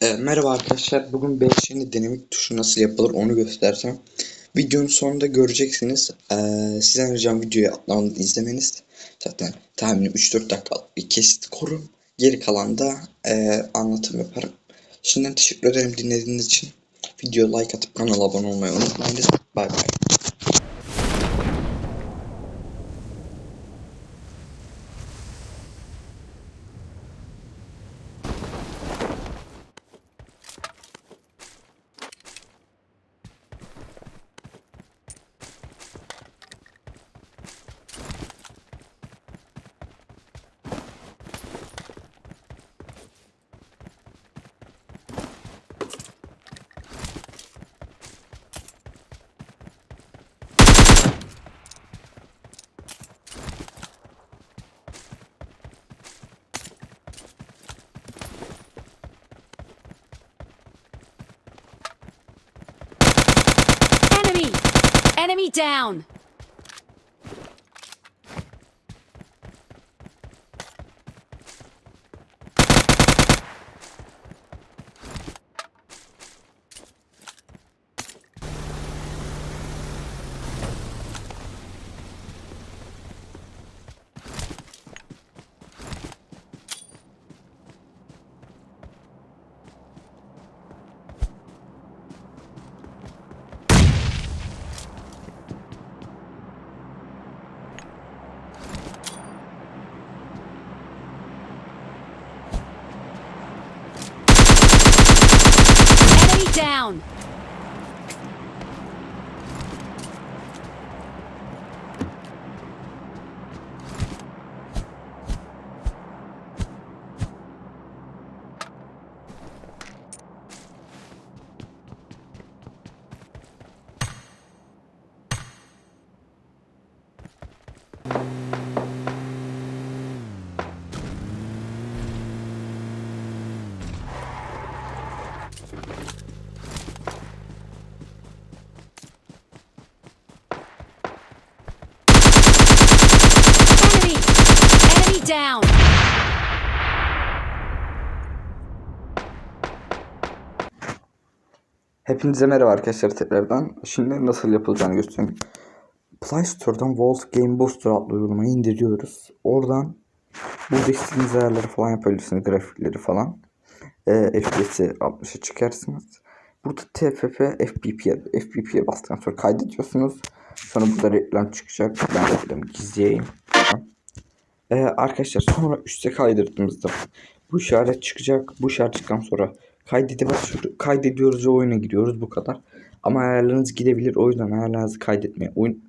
E, merhaba arkadaşlar. Bugün beğeni dinamik tuşu nasıl yapılır onu göstereceğim. Videonun sonunda göreceksiniz. E, sizden ricam videoyu atlamadan izlemeniz. Zaten tahminim 3-4 dakikalık bir kesit korun. Geri kalan da e, anlatım yaparım. Şimdiden teşekkür ederim dinlediğiniz için. Video like atıp kanala abone olmayı unutmayınız. Bay bay. Enemy down! Down! Enemy! Down! Hepinize merhaba arkadaşlar tekrardan. Şimdi nasıl yapılacağını göstereyim. Play Store'dan Volt Game Booster adlı uygulamayı indiriyoruz. Oradan burada istediğiniz ayarları falan yapabilirsiniz. Grafikleri falan. Ee, FPS'i 60'a çıkarsınız. Burada TFF FPP'ye FPP'ye bastıktan sonra kaydediyorsunuz. Sonra burada reklam çıkacak. Ben reklamı gizleyeyim. Ee, arkadaşlar sonra üste kaydırdığımızda bu işaret çıkacak. Bu işaret çıktıktan sonra kaydedip kaydediyoruz ve oyuna giriyoruz bu kadar. Ama ayarlarınız gidebilir. O yüzden ayarlarınızı kaydetmeyi unutmayın.